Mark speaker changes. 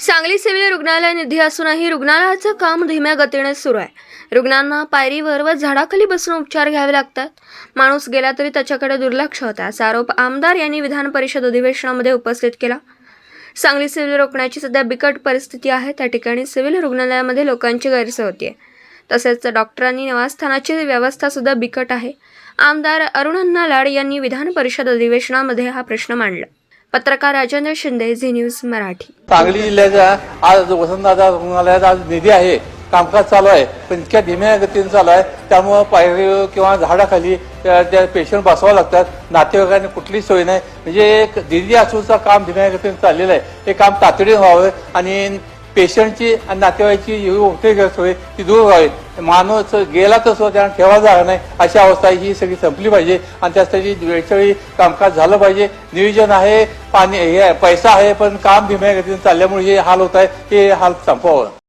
Speaker 1: Sangli civil रुग्णालय निधी असूनही रुग्णालयाचं काम धीम्या गतीने सुरू आहे. रुग्णांना पायरीवर व झाडाखाली बसून उपचार घ्यावे लागतात. माणूस गेला तरी त्याच्याकडे दुर्लक्ष होता असा आरोप आमदार यांनी विधान परिषद अधिवेशनामध्ये उपस्थित केला. सांगली सिव्हिल रोखण्याची सध्या बिकट परिस्थिती आहे. त्या ठिकाणी सिव्हिल रुग्णालयामध्ये लोकांची गैरसोय होती तसेच डॉक्टरांनी निवासस्थानाची व्यवस्था सुद्धा बिकट आहे. आमदार अरुणन्ना लाड यांनी विधान परिषद अधिवेशनामध्ये हा प्रश्न मांडला. पत्रकार राजेंद्र शिंदे झी न्यूज मराठी.
Speaker 2: सांगली जिल्ह्याच्या आज वसंतदादा रुग्णालयात आज निधी आहे. कामकाज चालू आहे. पण इतक्या धीम्या गतीने चालू आहे. त्यामुळं पायरी किंवा झाडाखाली त्या पेशंट बसवावं लागतात. नातेवाईकांनी कुठलीच सोय नाही. म्हणजे एक निधी असूनचं काम धीम्या गतीने चाललेलं आहे. हे काम तातडीने व्हावं आणि पेशंटची आणि नातेवाईकची जी होते गैरसोय ती दूर व्हावी. माणूस गेला तर सुद्धा त्यांना ठेवा जाणार नाही अशी अवस्था ही सगळी संपली पाहिजे. आणि त्यासाठी वेळच्यावेळी कामकाज झालं पाहिजे. नियोजन आहे पाणी हे आहे, पैसा आहे पण काम धीम्या गतीने चालल्यामुळे हे हाल होत आहे हे हाल संपवावं.